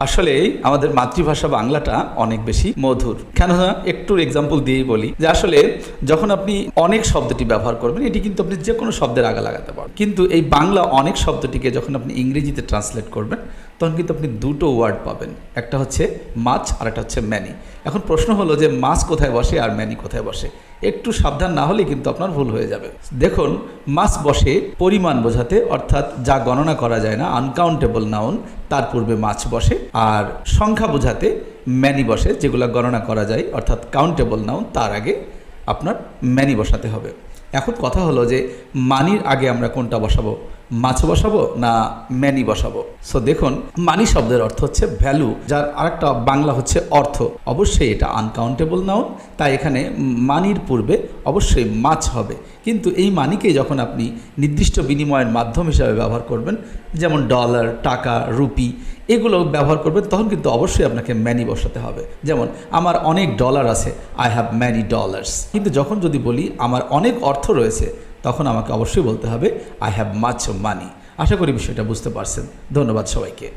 আসলে আমাদের মাতৃভাষা বাংলাটা অনেক বেশি মধুর। কেননা একটু এক্সাম্পল দিয়েই বলি যে আসলে যখন আপনি অনেক শব্দটি ব্যবহার করবেন, এটি কিন্তু আপনি যে কোনো শব্দের আগা লাগাতে পারেন কিন্তু এই বাংলা অনেক শব্দটিকে যখন আপনি ইংরেজিতে ট্রান্সলেট করবেন তখন কিন্তু আপনি দুটো ওয়ার্ড পাবেন। একটা হচ্ছে মাছ আর একটা হচ্ছে ম্যানি। এখন প্রশ্ন হলো যে মাছ কোথায় বসে আর ম্যানি কোথায় বসে? একটু সাবধান না হলে কিন্তু আপনার ভুল হয়ে যাবে। দেখুন, মাছ বসে পরিমাণ বোঝাতে, অর্থাৎ যা গণনা করা যায় না আনকাউন্টেবল নাউন তার পূর্বে মাছ বসে, আর সংখ্যা বোঝাতে ম্যানি বসে, যেগুলো গণনা করা যায়, অর্থাৎ কাউন্টেবল নাউন তার আগে আপনার ম্যানি বসাতে হবে। এখন কথা হলো যে মানির আগে আমরা কোনটা বসাবো? মাছ বসাবো না ম্যানি বসাবো? সো দেখুন, মানি শব্দের অর্থ হচ্ছে ভ্যালু, যার আরেকটা বাংলা হচ্ছে অর্থ। অবশ্যই এটা আনকাউন্টেবল নাউন তাই এখানে মানির পূর্বে অবশ্যই মাছ হবে। কিন্তু এই মানিকে যখন আপনি নির্দিষ্ট বিনিময়ের মাধ্যম হিসাবে ব্যবহার করবেন, যেমন ডলার টাকা রুপি এগুলো ব্যবহার করবেন, তখন কিন্তু অবশ্যই আপনাকে ম্যানি বসাতে হবে। যেমন, আমার অনেক ডলার আছে আই হ্যাভ ম্যানি ডলার্স কিন্তু যখন যদি বলি, আমার অনেক অর্থ রয়েছে তখন আমাকে অবশ্যই বলতে হবে আই হ্যাভ মাচ মানি আশা করি বিষয়টা বুঝতে পারছেন। ধন্যবাদ সবাইকে।